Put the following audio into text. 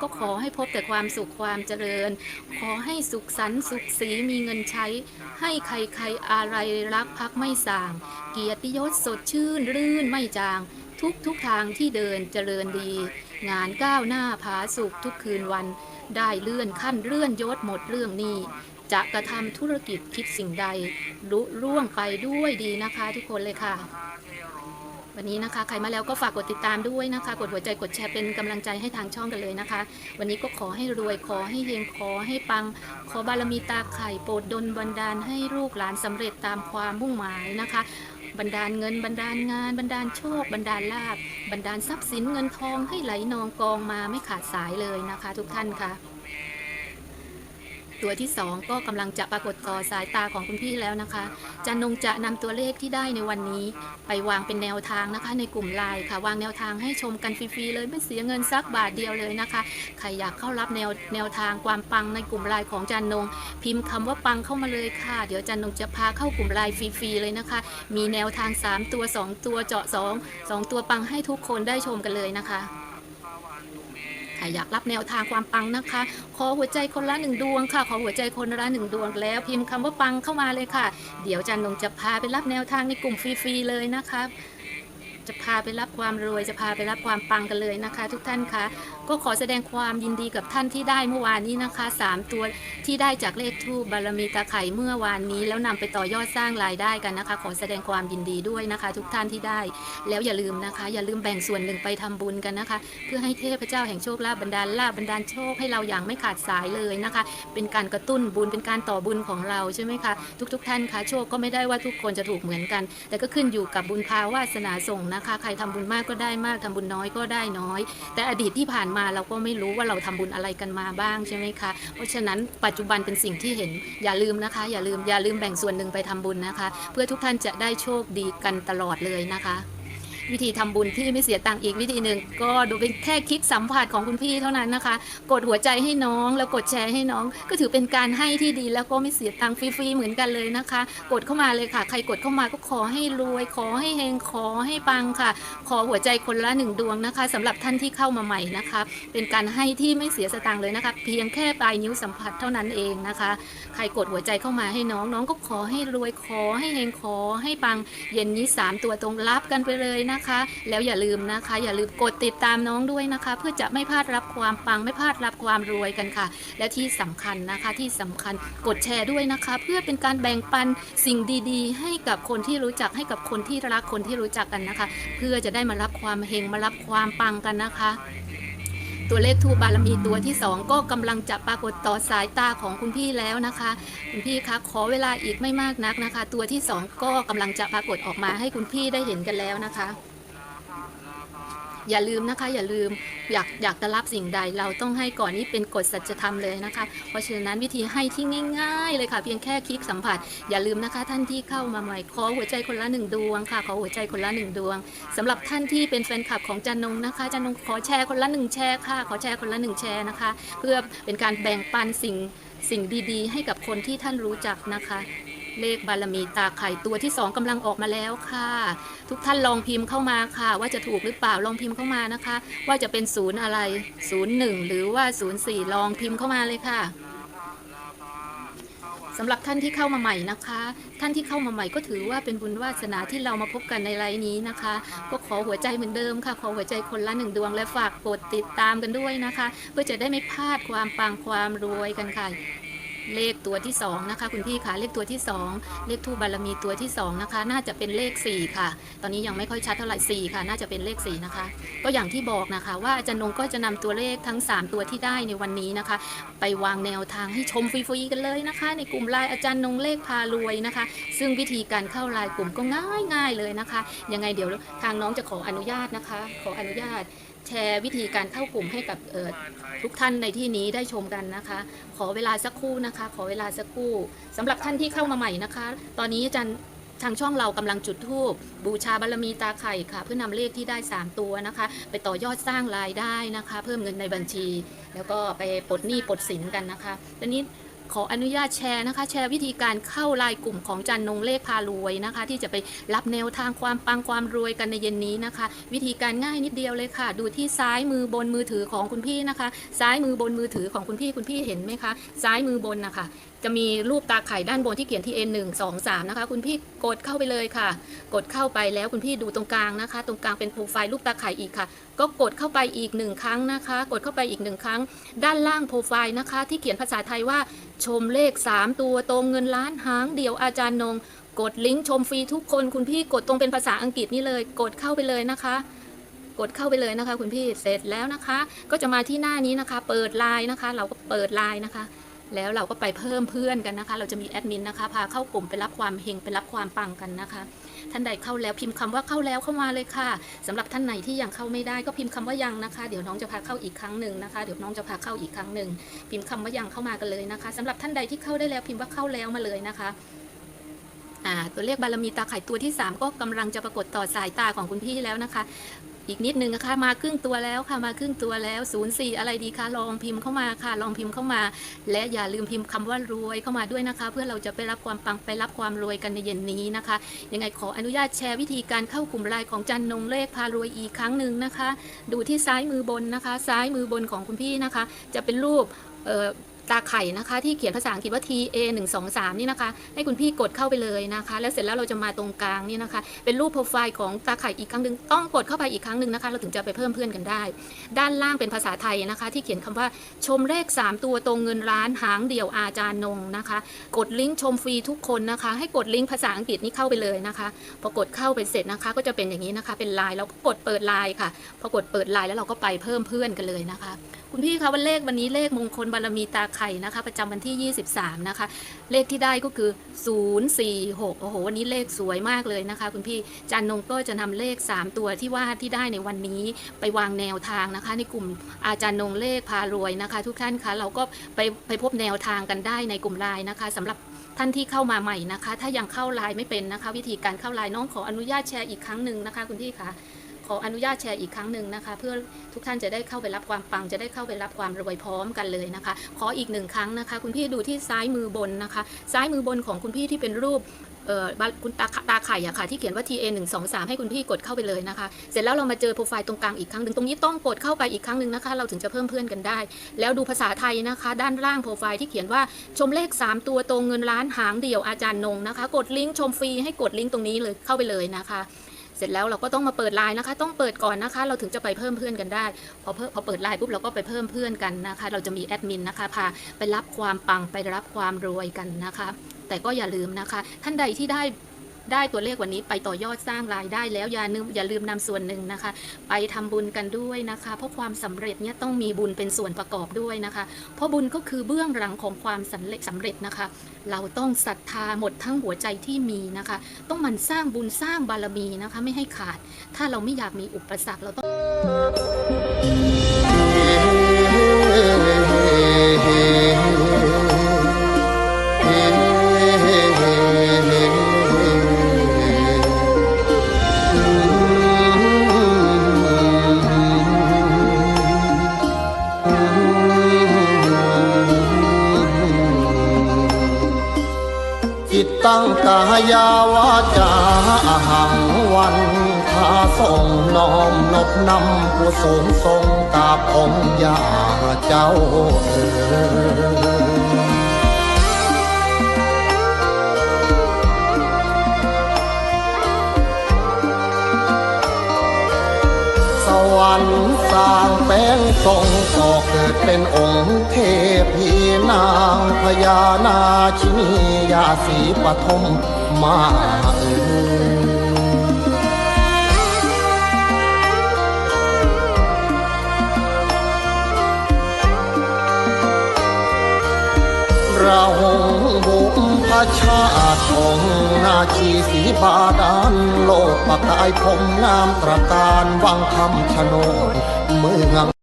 ก็ขอให้พบแต่ความสุขความเจริญ ขอให้สุขสันต์สุขสีมีเงินใช้ ให้ใครๆอะไรรักพักไม่สาง เกียรติยศสดชื่นรื่นไม่จาง ทุกทุกทางที่เดินเจริญดี งานก้าวหน้าผาสุขทุกคืนวัน ได้เลื่อนขั้นเลื่อนยศหมดเรื่องนี้จะกระทำธุรกิจคิดสิ่งใดลุร่วงไปด้วยดีนะคะทุกคนเลยค่ะ วันนี้นะคะ ใครมาแล้วก็ฝากกดติดตามด้วยนะคะ กดหัวใจกดแชร์เป็นกำลังใจให้ทางช่องกันเลยนะคะ วันนี้ก็ขอให้รวยขอให้เฮงขอให้ปัง ขอบารมีตาไข่โปรดดลบันดาลให้ลูกหลานสำเร็จตามความมุ่งหมายนะคะบันดาลเงินบันดาลงานบันดาลโชคบันดาลลาบบันดาลทรัพย์สินเงินทองให้ไหลนองกองมาไม่ขาดสายเลยนะคะ ทุกท่านค่ะ ตัวที่ 2 ก็กำลังจะปรากฏต่อสายตาของคุณพี่แล้วนะคะจันนงจะนำตัวเลขที่ได้ในวันนี้ ไปวางเป็นแนวทางนะคะ ในกลุ่มไลน์ค่ะ วางแนวทางให้ชมกันฟรีๆเลยไม่เสียเงินสักบาทเดียวเลยนะคะใครอยากเข้ารับแนวแนวทางความปังในกลุ่มไลน์ของจันนง พิมพ์คำว่าปังเข้ามาเลยค่ะ เดี๋ยวจันนงจะพาเข้ากลุ่มไลน์ฟรีๆเลยนะคะ มีแนวทาง 3 ตัว 2 ตัวเจาะ 2 2 ตัวปังให้ทุกคนได้ชมกันเลยนะคะ ครอยากรับแนวทางความปังนะคะ ขอหัวใจคนละหนึ่งดวงค่ะ ขอหัวใจคนละหนึ่งดวงแล้ว พิมพ์คำว่าปังเข้ามาเลยค่ะ เดี๋ยวจันนงจะพาไปรับแนวทางในกลุ่มฟรีๆเลยนะคะ จะพาไปรับความรวยจะพาไปรับความปังกันเลยนะคะ ทุกท่านคะก็ขอแสดงความยินดีกับท่านที่ได้เมื่อวานนี้นะคะสามตัวที่ได้จากเลขทูบบารมีตาไข่เมื่อวานนี้ แล้วนำไปต่อยอดสร้างรายได้กันนะคะ ขอแสดงความยินดีด้วยนะคะ ทุกท่านที่ได้ แล้วอย่าลืมนะคะ อย่าลืมแบ่งส่วนหนึ่งไปทำบุญกันนะคะ เพื่อให้เทพเจ้าแห่งโชคลาภบันดาลลาบันดาลโชคให้เราอย่างไม่ขาดสายเลยนะคะ เป็นการกระตุ้นบุญเป็นการต่อบุญของเราใช่ไหมคะทุก ๆ ท่านคะโชคก็ไม่ได้ว่าทุกคนจะถูกเหมือนกัน แต่ก็ขึ้นอยู่กับบุญภาวาสนาส่งนะคะ ใครทำบุญมากก็ได้มากทำบุญน้อยก็ได้น้อย แต่อดีตที่ผ่านมาเราก็ไม่รู้ว่าเราทำบุญอะไรกันมาบ้างใช่ไหมคะ เพราะฉะนั้นปัจจุบันเป็นสิ่งที่เห็นอย่าลืมนะคะ อย่าลืมอย่าลืมแบ่งส่วนหนึ่งไปทำบุญนะคะ เพื่อทุกท่านจะได้โชคดีกันตลอดเลยนะคะ วิธีทำบุญที่ไม่เสียตังค์อีกวิธีหนึ่งก็ดูเป็นแค่คลิกสัมผัสของคุณพี่เท่านั้นนะคะ กดหัวใจให้น้องแล้วกดแชร์ให้น้อง ก็ถือเป็นการให้ที่ดีแล้วก็ไม่เสียตังค์ฟรีๆเหมือนกันเลยนะคะ กดเข้ามาเลยค่ะ ใครกดเข้ามาก็ขอให้รวย ขอให้เฮงขอให้ปังค่ะ ขอหัวใจคนละหนึ่งดวงนะคะสำหรับท่านที่เข้ามาใหม่นะคะ เป็นการให้ที่ไม่เสียสตังค์เลยนะคะ เพียงแค่ปลายนิ้วสัมผัสเท่านั้นเองนะคะ ใครกดหัวใจเข้ามาให้น้องน้องก็ขอให้รวยขอให้เฮงขอให้ปังเย็นนี้ 3 ตัวตรงรับกันไปเลยนะคะแล้วอย่าลืมนะคะ อย่าลืมกดติดตามน้องด้วยนะคะ เพื่อจะไม่พลาดรับความปังไม่พลาดรับความรวยกันค่ะ และที่สำคัญนะคะที่สำคัญกดแชร์ด้วยนะคะ เพื่อเป็นการแบ่งปันสิ่งดีๆ ให้กับคนที่รู้จักให้กับคนที่รักคนที่รู้จักกันนะคะ เพื่อจะได้มารับความเฮงมารับความปังกันนะคะตัวเลขทูบารมีตัวที่ 2 ก็กำลังจะปรากฏต่อสายตาของคุณพี่แล้วนะคะ คุณพี่คะขอเวลาอีกไม่มากนักนะคะ ตัวที่ 2 ก็กำลังจะปรากฏออกมาให้คุณพี่ได้เห็นกันแล้วนะคะ อย่าลืมนะคะ อย่าลืมอยากอยากจะรับสิ่งใดเราต้องให้ก่อนนี้เป็นกฎสัจธรรมเลยนะคะ เพราะฉะนั้นวิธีให้ที่ง่าย ๆ เลยค่ะ เพียงแค่คลิกสัมผัส อย่าลืมนะคะ ท่านที่เข้ามาใหม่ขอหัวใจคนละหนึ่งดวงค่ะขอหัวใจคนละหนึ่งดวงสำหรับท่านที่เป็นแฟนคลับของจันนงนะคะจันนงขอแชร์คนละหนึ่งแชร์ค่ะ ขอแชร์คนละหนึ่งแชร์นะคะ เพื่อเป็นการแบ่งปันสิ่งสิ่งดีๆ ให้กับคนที่ท่านรู้จักนะคะ เลขบารมีตาไข่ตัวที่สองกำลังออกมาแล้วค่ะ ทุกท่านลองพิมพ์เข้ามาค่ะ ว่าจะถูกหรือเปล่าลองพิมพ์เข้ามานะคะ ว่าจะเป็นศูนย์อะไรศูนย์หนึ่งหรือว่าศูนย์สี่ลองพิมพ์เข้ามาเลยค่ะสำหรับท่านที่เข้ามาใหม่นะคะ ท่านที่เข้ามาใหม่ก็ถือว่าเป็นบุญวาสนาที่เรามาพบกันในไลน์นี้นะคะ ก็ขอหัวใจเหมือนเดิมค่ะ ขอหัวใจคนละหนึ่งดวงและฝากกดติดตามกันด้วยนะคะ เพื่อจะได้ไม่พลาดความปังความรวยกันค่ะ เลขตัวที่2นะคะคุณพี่คะเลขตัวที่ 2 เลขทูบารมีตัวที่2นะคะน่าจะเป็นเลข 4 ค่ะ ตอนนี้ยังไม่ค่อยชัดเท่าไหร่4ค่ะน่าจะเป็นเลข4นะคะก็อย่างที่บอกนะคะว่าอาจารย์นงก็จะนำตัวเลขทั้ง 3 ตัวที่ได้ในวันนี้นะคะ ไปวางแนวทางให้ชมฟรีๆกันเลยนะคะ ในกลุ่มไลน์อาจารย์นงเลขพารวยนะคะ ซึ่งวิธีการเข้าไลน์กลุ่มก็ง่ายๆเลยนะคะ ยังไงเดี๋ยวทางน้องจะขออนุญาตนะคะ ขออนุญาตแชร์วิธีการเข้ากลุ่มให้กับทุกท่านในที่นี้ได้ชมกันนะคะ ขอเวลาสักครู่นะคะขอเวลาสักครู่สำหรับท่านที่เข้ามาใหม่นะคะ ตอนนี้อาจารย์ทางช่องเรากำลังจุดธูปบูชาบารมีตาไข่ค่ะ เพื่อนำเลขที่ได้ 3 ตัวนะคะ ไปต่อยอดสร้างรายได้นะคะ เพิ่มเงินในบัญชี แล้วก็ไปปลดหนี้ปลดสินกันนะคะตอนนี้ ขออนุญาตแชร์นะคะ แชร์วิธีการเข้าไลน์กลุ่มของจันนงเลขพารวยนะคะ ที่จะไปรับแนวทางความปังความรวยกันในเย็นนี้นะคะ วิธีการง่ายนิดเดียวเลยค่ะ ดูที่ซ้ายมือบนมือถือของคุณพี่นะคะ ซ้ายมือบนมือถือของคุณพี่คุณพี่เห็นไหมคะ ซ้ายมือบนนะคะจะมีรูปตาไข่ด้านบนที่เขียนที่ N 1 2 3นะคะ คุณพี่กดเข้าไปเลยค่ะ กดเข้าไปแล้วคุณพี่ดูตรงกลางนะคะ ตรงกลางเป็นโปรไฟล์รูปตาไข่อีกค่ะ ก็กดเข้าไปอีกหนึ่งครั้งนะคะ กดเข้าไปอีกหนึ่งครั้ง ด้านล่างโปรไฟล์นะคะ ที่เขียนภาษาไทยว่าชมเลข 3 ตัวตรงเงินล้านหางเดียวอาจารย์นง กดลิงก์ชมฟรีทุกคนคุณพี่กดตรงเป็นภาษาอังกฤษนี่เลย กดเข้าไปเลยนะคะกดเข้าไปเลยนะคะ คุณพี่เสร็จแล้วนะคะ ก็จะมาที่หน้านี้นะคะ เปิดไลน์นะคะ เราก็เปิดไลน์นะคะ แล้วเราก็ไปเพิ่มเพื่อนกันนะคะ เราจะมีแอดมินนะคะ พาเข้ากลุ่มไปรับความเฮงไปรับความปังกันนะคะ ท่านใดเข้าแล้วพิมพ์คำว่าเข้าแล้วเข้ามาเลยค่ะสำหรับท่านไหนที่ยังเข้าไม่ได้ก็พิมพ์คำว่ายังนะคะ เดี๋ยวน้องจะพาเข้าอีกครั้งหนึ่งนะคะ เดี๋ยวน้องจะพาเข้าอีกครั้งหนึ่งพิมพ์คำว่ายังเข้ามากันเลยนะคะสำหรับท่านใดที่เข้าได้แล้วพิมพ์ว่าเข้าแล้วมาเลยนะคะอ่าตัวเลขบารมีตาไข่ตัวที่ 3 ก็กำลังจะปรากฏต่อสายตาของคุณพี่แล้วนะคะ อีกนิดนึงนะคะมาครึ่งตัวแล้วค่ะมาครึ่งตัวแล้ว 04 อะไรดีคะลองพิมพ์เข้ามาค่ะ ลองพิมพ์เข้ามา และอย่าลืมพิมพ์คำว่ารวยเข้ามาด้วยนะคะ เพื่อเราจะไปรับความปังไปรับความรวยกันในเย็นนี้นะคะยังไงขออนุญาตแชร์วิธีการเข้ากลุ่มไลน์ของจันนงเลขพารวยอีกครั้งหนึ่งนะคะ ดูที่ซ้ายมือบนนะคะ ซ้ายมือบนของคุณพี่นะคะ จะเป็นรูป ตาไข่นะคะ ที่เขียนภาษาอังกฤษว่า T A 1 2 3นี่นะคะ ให้คุณพี่กดเข้าไปเลยนะคะ แล้วเสร็จแล้วเราจะมาตรงกลางนี่นะคะ เป็นรูปโปรไฟล์ของตาไข่อีกครั้งหนึ่งต้องกดเข้าไปอีกครั้งหนึ่งนะคะ เราถึงจะไปเพิ่มเพื่อนกันได้ ด้านล่างเป็นภาษาไทยนะคะ ที่เขียนคำว่าชมเลข 3 ตัวตรงเงินล้านหางเดี่ยวอาจารย์นงนะคะ กดลิงก์ชมฟรีทุกคนนะคะ ให้กดลิงก์ภาษาอังกฤษนี้เข้าไปเลยนะคะพอกดเข้าไปเสร็จนะคะ ก็จะเป็นอย่างนี้นะคะ เป็นไลน์เราก็กดเปิดไลน์ค่ะพอกดเปิดไลน์แล้วเราก็ไปเพิ่มเพื่อนกันเลยนะคะ คุณพี่คะวันเลขวันนี้เลขมงคลบารมีตาไข่นะคะ ประจำวันที่ 23 นะคะ เลขที่ได้ก็คือ 046 โอ้โห วันนี้เลขสวยมากเลยนะคะ คุณพี่จันนงก็จะนำเลข 3 ตัวที่ว่าที่ได้ในวันนี้ไปวางแนวทางนะคะ ในกลุ่มอาจารย์นงเลขพารวยนะคะ ทุกท่านคะเราก็ไปไปพบแนวทางกันได้ในกลุ่มไลน์นะคะสำหรับท่านที่เข้ามาใหม่นะคะ ถ้ายังเข้าไลน์ไม่เป็นนะคะ วิธีการเข้าไลน์น้องขออนุญาตแชร์อีกครั้งหนึ่งนะคะ คุณพี่คะ ออนุญาตแชร์อีกครั้งหนึ่งนะคะ เพื่อทุกท่านจะได้เข้าไปรับความปัง จะได้เข้าไปรับความรวยพร้อมกันเลยนะคะ ขออีกหนึ่งครั้งนะคะ คุณพี่ดูที่ซ้ายมือบนนะคะ ซ้ายมือบนของคุณพี่ที่เป็นรูปคุณตาตาไข่อะค่ะที่เขียนว่า TA 1 2 3ให้คุณพี่กดเข้าไปเลยนะคะ เสร็จแล้วเรามาเจอโปรไฟล์ตรงกลางอีกครั้งหนึ่งตรงนี้ต้องกดเข้าไปอีกครั้งหนึ่งนะคะ เราถึงจะเพิ่มเพื่อนกันได้ แล้วดูภาษาไทยนะคะ ด้านล่างโปรไฟล์ที่เขียนว่าชมเลข 3 ตัวตรงเงินล้านหางเดี่ยวอาจารย์นงนะคะ กดลิงก์ชมฟรีให้กดลิงก์ตรงนี้เลยเข้าไปเลยนะคะ เสร็จแล้วเราก็ต้องมาเปิดไลน์นะคะ ต้องเปิดก่อนนะคะ เราถึงจะไปเพิ่มเพื่อนกันได้ พอเพิ่มพอเปิดไลน์ปุ๊บเราก็ไปเพิ่มเพื่อนกันนะคะ เราจะมีแอดมินนะคะพาไปรับความปังไปรับความรวยกันนะคะ แต่ก็อย่าลืมนะคะ ท่านใดที่ได้ ได้ตัวเลขวันนี้ไปต่อยอดสร้างรายได้แล้วอย่าลืมอย่าลืมนำส่วนหนึ่งนะคะ ไปทำบุญกันด้วยนะคะ เพราะความสำเร็จเนี่ยต้องมีบุญเป็นส่วนประกอบด้วยนะคะ เพราะบุญก็คือเบื้องหลังของความสำเร็จสำเร็จนะคะ เราต้องศรัทธาหมดทั้งหัวใจที่มีนะคะ ต้องมันสร้างบุญสร้างบารมีนะคะ ไม่ให้ขาด ถ้าเราไม่อยากมีอุปสรรคเราต้อง จิตตั้งกายาวาจาอาหังวันทาส่งน้อมนบนำผู้สูงทรงกาบองค์ยาเจ้าเอ๋ วรรค์สร้างแป้งทรงก่อเกิดเป็นองค์เทพีนางพญานาชินียาสีปฐมมาเอ่ย ชาติของนาชีสีบาดาลโลกประกายผมงามตระการวังคำชะโนดเมือง